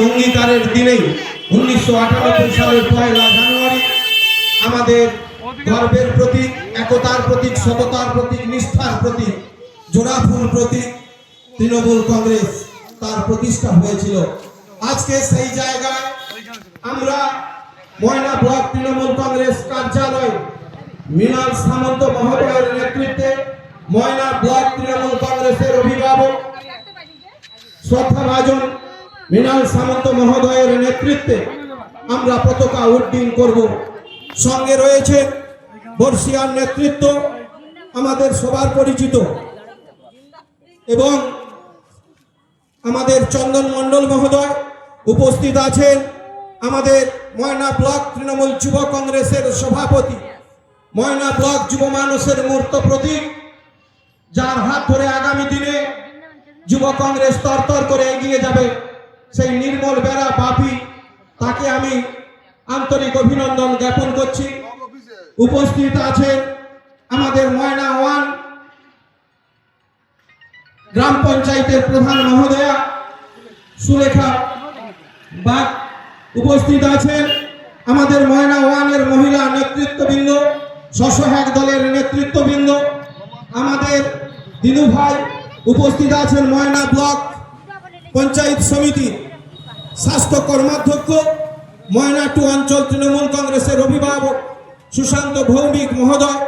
অঙ্গীকারের দিনেই উনিশশো আটানব্বই সালের পয়লা জানুয়ারি আমাদের গর্বের প্রতীক, একতার প্রতীক, সততার প্রতীক, নিষ্ঠার প্রতীক, জোড়াফুল প্রতীক তৃণমূল কংগ্রেস তার প্রতিষ্ঠা হয়েছিল। আজকে সেই জায়গায় আমরা ময়না ব্লক তৃণমূল কংগ্রেস কার্যালয়, মৃণাল সামন্ত মহোদয়ের নেতৃত্বে ময়না ব্লক তৃণমূল কংগ্রেসের অভিভাবক শ্রদ্ধাভাজন মৃণাল সামন্ত মহোদয়ের নেতৃত্বে আমরা পতাকা উড্ডীন করব। সঙ্গে রয়েছে বর্ষিয়ার নেতৃত্ব, আমাদের সবার পরিচিত এবং আমাদের চন্দন মণ্ডল মহোদয় উপস্থিত আছেন আমাদের ময়না ব্লক তৃণমূল যুব কংগ্রেসের সভাপতি। ময়না ব্লক যুব মানুষের মূর্ত প্রতীক, যার হাত ধরে আগামী দিনে যুব কংগ্রেস তরতর করে এগিয়ে যাবে। সেই নির্মল বেড়া বাপি তাকে আমি আন্তরিক অভিনন্দন জ্ঞাপন করছি। উপস্থিত আছেন আমাদের ময়না ওয়ান, গ্রাম পঞ্চায়েতের প্রধান মহোদয়া সুলেখা বাগ। উপস্থিত আছেন আমাদের ময়না ওয়ানের মহিলা নেতৃত্ববৃন্দ, স্বসহায়ক দলের নেতৃত্ববৃন্দ, আমাদের দিনু ভাই। উপস্থিত আছেন ময়না ব্লক পঞ্চায়েত সমিতি স্বাস্থ্য কর্মাধ্যক্ষ, ময়না টু অঞ্চল তৃণমূল কংগ্রেসের অভিভাবক সুশান্ত ভৌমিক মহোদয়।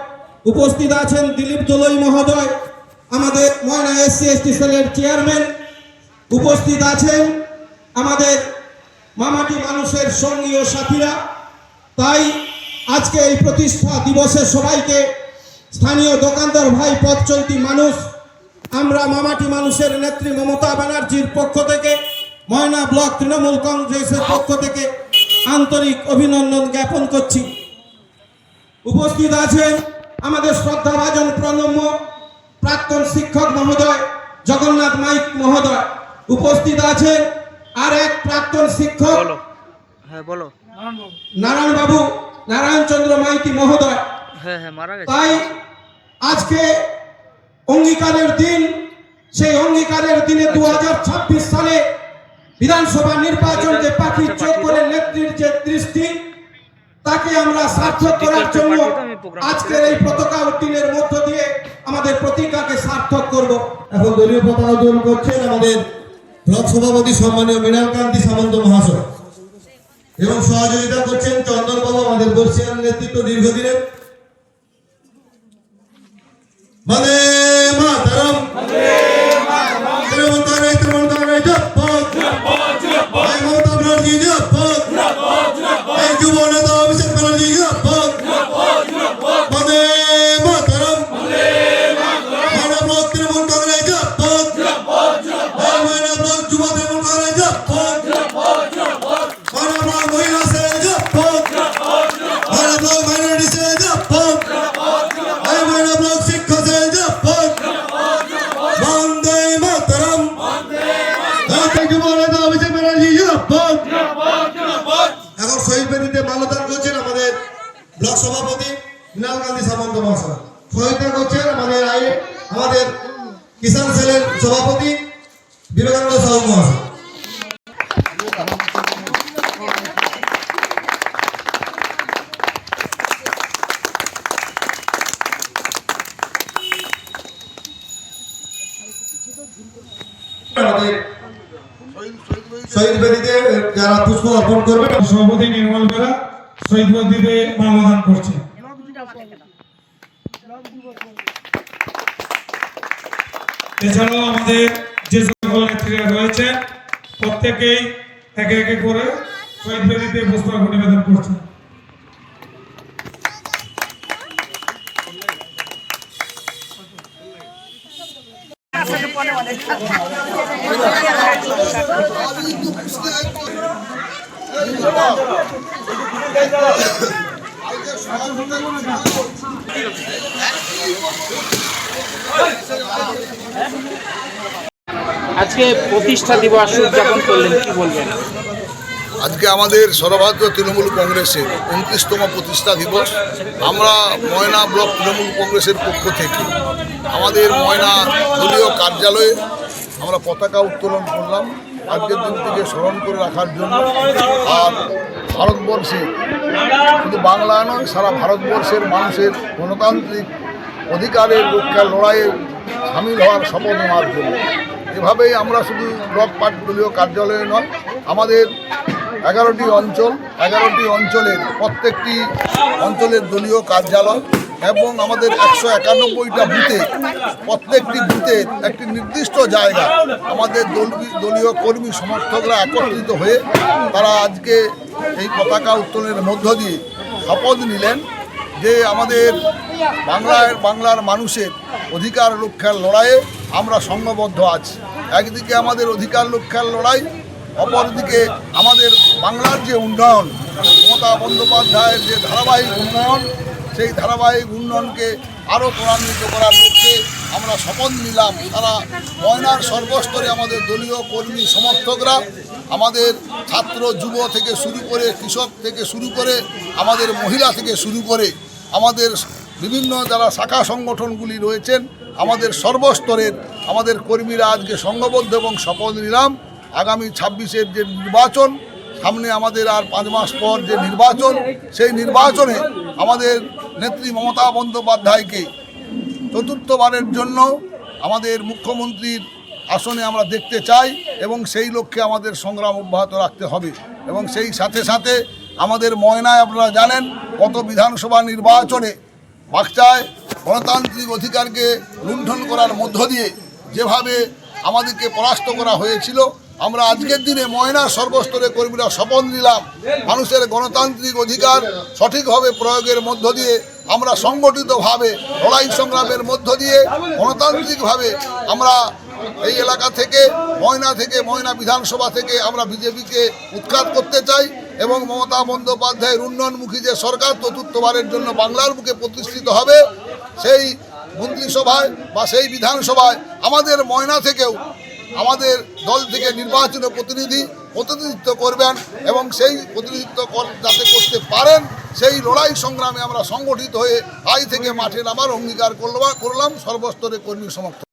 উপস্থিত আছেন দিলীপ দোলই মহোদয়, আমাদের ময়না এসসি এসটি সেলের চেয়ারম্যান। উপস্থিত আছেন আমাদের মামাটি মানুষের সঙ্গী ও সাথীরা। তাই আজকে এই প্রতিষ্ঠা দিবসে সবাইকে স্থানীয় দোকানদার ভাই পথ চলতি মানুষ, আমরা মামাটি মানুষের নেত্রী মমতা ব্যানার্জির পক্ষ থেকে ময়না ব্লক তৃণমূল কংগ্রেসের পক্ষ থেকে আন্তরিক অভিনন্দন জ্ঞাপন করছি। উপস্থিত আছেন আমাদের শ্রদ্ধাভাজন প্রণম্য প্রাক্তন শিক্ষক মহোদয় জগন্নাথ মাইক মহোদয়। উপস্থিত আছেন আর এক প্রাক্তন শিক্ষক বলো। হ্যাঁ নারায়ণবাবু নারায়ণচন্দ্র মাইতি মহোদয়। হ্যাঁ হ্যাঁ মারা গেছে। তাই আজকে অঙ্গীকারের দিন সেই অঙ্গীকারের দিনে দু হাজার ছাব্বিশ সালে বিধানসভা নির্বাচন যে পাখির চোখ করে নেত্রীর যে দৃষ্টি তাকে আমরা সার্থক করার জন্য আজকের এই পতাকা উদ্দিনের মধ্য দিয়ে আমাদের প্রতিজ্ঞাকে সার্থক করব। এখন দলীয় পতাকা উত্তোলন করছেন আমাদের ব্লক সভাপতি সম্মানীয় মৃণালকান্তি সামন্ত মহাশয়। এবং সহযোগিতা করছেন চন্দনবাবু আমাদের বর্ষিয়ান নেতৃত্ব দীর্ঘদিনের বন্দে মাতরম। তৃণমূল কংগ্রেস তৃণমূল কংগ্রেস নেতা অভিষেক ব্যানার্জি জপত এখন শহীদ বেদিতে মালদান করছেন আমাদের ব্লক সভাপতি মৃণাল গান্ধী সামন্ত মহাশয়। সহায়তা করছেন আমাদের আইএ আমাদের কিষাণ সেলের সভাপতি বিবেকানন্দ সাহু মহাশয়। আমাদের শহীদ বেদিতে যারা পুষ্প অর্পণ করবেন সভাপতি নির্মল বেরা শহীদ মন্দিরে মাল্যদান করছে। এছাড়াও আমাদের যে সকল নেত্রীরা রয়েছে প্রত্যেকেই একে একে করে শহীদ বেদিতে পুষ্প নিবেদন করছে আজকে প্রতিষ্ঠা দিবস উদযাপন করলেন কি বলবেন? আজকে আমাদের সর্বভারতীয় তৃণমূল কংগ্রেসের উনত্রিশতম প্রতিষ্ঠা দিবস। আমরা ময়না ব্লক তৃণমূল কংগ্রেসের পক্ষ থেকে আমাদের ময়না দলীয় কার্যালয়ে আমরা পতাকা উত্তোলন করলাম, আজকের দিনটিকে স্মরণ করে রাখার জন্য। আর ভারতবর্ষে শুধু বাংলা নয়, সারা ভারতবর্ষের মানুষের গণতান্ত্রিক অধিকারের রক্ষার লড়াইয়ে সামিল হওয়ার শপথ নেওয়ার জন্য। এভাবেই আমরা শুধু ব্লক পার্টি দলীয় কার্যালয়ে নয়, আমাদের এগারোটি অঞ্চল, এগারোটি অঞ্চলের প্রত্যেকটি অঞ্চলের দলীয় কার্যালয় এবং আমাদের একশো একানব্বইটা বুথে, প্রত্যেকটি বুথে একটি নির্দিষ্ট জায়গা আমাদের দল- দলীয় কর্মী সমর্থকরা একত্রিত হয়ে তারা আজকে এই পতাকা উত্তোলনের মধ্য দিয়ে শপথ নিলেন যে আমাদের বাংলার বাংলার মানুষের অধিকার রক্ষার লড়াইয়ে আমরা সংঘবদ্ধ আছি। একদিকে আমাদের অধিকার রক্ষার লড়াই অপরদিকে আমাদের বাংলার যে উন্নয়ন, মমতা বন্দ্যোপাধ্যায়ের যে ধারাবাহিক উন্নয়ন, সেই ধারাবাহিক উন্নয়নকে আরও ত্বরান্বিত করার লক্ষ্যে আমরা শপথ নিলাম। তারা ময়নার সর্বস্তরে আমাদের দলীয় কর্মী সমর্থকরা, আমাদের ছাত্র, যুব থেকে শুরু করে, কৃষক থেকে শুরু করে, আমাদের মহিলা থেকে শুরু করে, আমাদের বিভিন্ন যারা শাখা সংগঠনগুলি রয়েছেন, আমাদের সর্বস্তরের আমাদের কর্মীরা আজকে সংঘবদ্ধ এবং শপথ নিলাম। আগামী ছাব্বিশের যে নির্বাচন, সামনে আমাদের আর পাঁচ মাস পর যে নির্বাচন, সেই নির্বাচনে আমাদের নেত্রী মমতা বন্দ্যোপাধ্যায়কে চতুর্থবারের জন্য আমাদের মুখ্যমন্ত্রীর আসনে আমরা দেখতে চাই এবং সেই লক্ষ্যে আমাদের সংগ্রাম অব্যাহত রাখতে হবে এবং সেই সাথে সাথে আমাদের ময়নায় আপনারা জানেন গত বিধানসভা নির্বাচনে বাগচায় গণতান্ত্রিক অধিকারকে লুণ্ঠন করার মধ্য দিয়ে যেভাবে আমাদেরকে পরাস্ত করা হয়েছিল আমরা আজকের দিনে ময়নার সর্বস্তরে কর্মীরা শপথ নিলাম। মানুষের গণতান্ত্রিক অধিকার সঠিকভাবে প্রয়োগের মধ্য দিয়ে আমরা সংগঠিতভাবে, লড়াই সংগ্রামের মধ্য দিয়ে গণতান্ত্রিকভাবে আমরা এই এলাকা থেকে, ময়না থেকে, ময়না বিধানসভা থেকে আমরা বিজেপিকে উৎখাত করতে চাই এবং মমতা বন্দ্যোপাধ্যায়ের উন্নয়নমুখী যে সরকার চতুর্থবারের জন্য বাংলার বুকে প্রতিষ্ঠিত হবে, সেই মন্ত্রিসভায় বা সেই বিধানসভায় আমাদের ময়না থেকেও আমাদের দল থেকে নির্বাচনে প্রতিনিধি প্রতিনিধিত্ব করবেন এবং সেই প্রতিনিধিত্ব যাতে করতে পারেন, সেই লড়াই সংগ্রামে আমরা সংগঠিত হয়ে আই থেকে মাঠে নামার অঙ্গীকার করলাম। সর্বস্তরে কর্মী সমর্থন